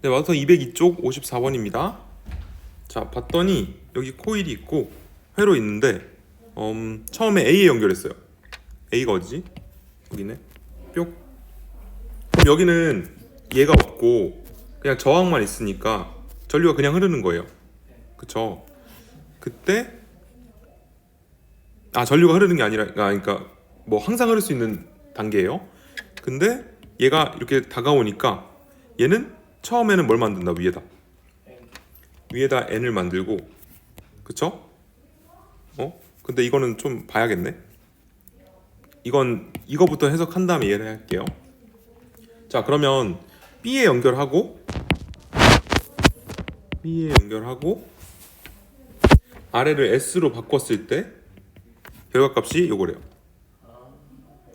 네, 마우터 202쪽 54번입니다. 자, 봤더니 여기 코일이 있고 회로 있는데 음, 처음에 A에 연결했어요. A가 어디지? 여기네. 뿅. 그럼 여기는 얘가 없고 그냥 저항만 있으니까 전류가 그냥 흐르는 거예요. 그쵸? 그때 아 전류가 흐르는 게 아니라 아, 그러니까 뭐 항상 흐를 수 있는 단계예요. 근데 얘가 이렇게 다가오니까 얘는 처음에는 뭘 만든다 위에다 위에다 n을 만들고 그쵸? 어? 근데 이거는 좀 봐야겠네. 이건 이거부터 해석한 다음에 이해를 할게요. 자 그러면 B에 연결하고 B에 연결하고 아래를 S로 바꿨을 때 결과값이 요거래요.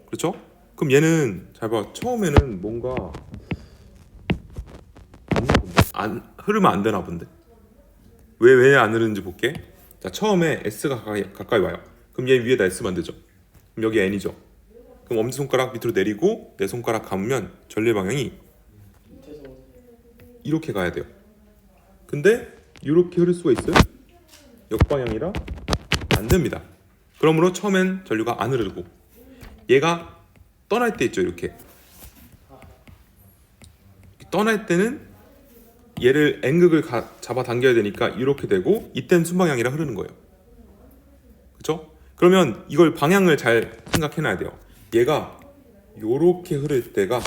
그렇죠? 그럼 얘는 잘 봐. 처음에는 뭔가. 안 흐르면 안 되나 본데. 왜 왜 안 흐르는지 볼게. 자 처음에 S가 가까이, 가까이 와요. 그럼 얘 위에다 S 만들죠. 그럼 여기 N이죠. 그럼 엄지 손가락 밑으로 내리고 내 손가락 감으면 전류 방향이 이렇게 가야 돼요. 근데 이렇게 흐를 수가 있어요? 역방향이라 안 됩니다. 그러므로 처음엔 전류가 안 흐르고 얘가 떠날 때 있죠 이렇게 떠날 때는 얘를 N극을 가- 잡아 당겨야 되니까 이렇게 되고 이땐 순방향이라 흐르는 거예요. 그렇죠? 그러면 이걸 방향을 잘 생각해놔야 돼요. 얘가 요렇게 흐를 때가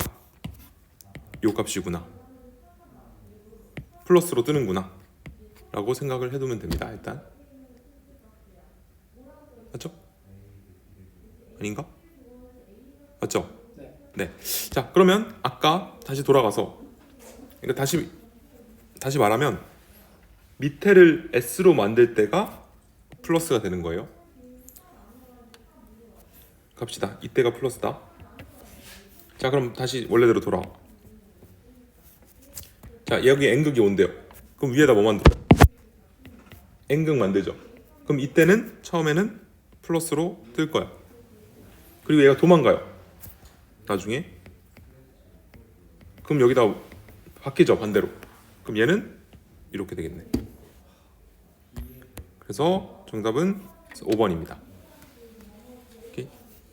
요 값이구나. 플러스로 뜨는구나 라고 생각을 해두면 됩니다 일단 맞죠? 아닌가? 맞죠? 네. 네. 자 그러면 아까 다시 돌아가서 그러니까 다시 다시 말하면 밑에를 S로 만들 때가 플러스가 되는 거예요. 갑시다. 이때가 플러스다. 자 그럼 다시 원래대로 돌아와. 자 여기 N극이 온대요. 그럼 위에다 뭐 만들어요? N극 만들죠. 그럼 이때는 처음에는 플러스로 뜰 거야. 그리고 얘가 도망가요. 나중에. 그럼 여기다 바뀌죠 반대로 그럼 얘는 이렇게 되겠네. 그래서 정답은 5번입니다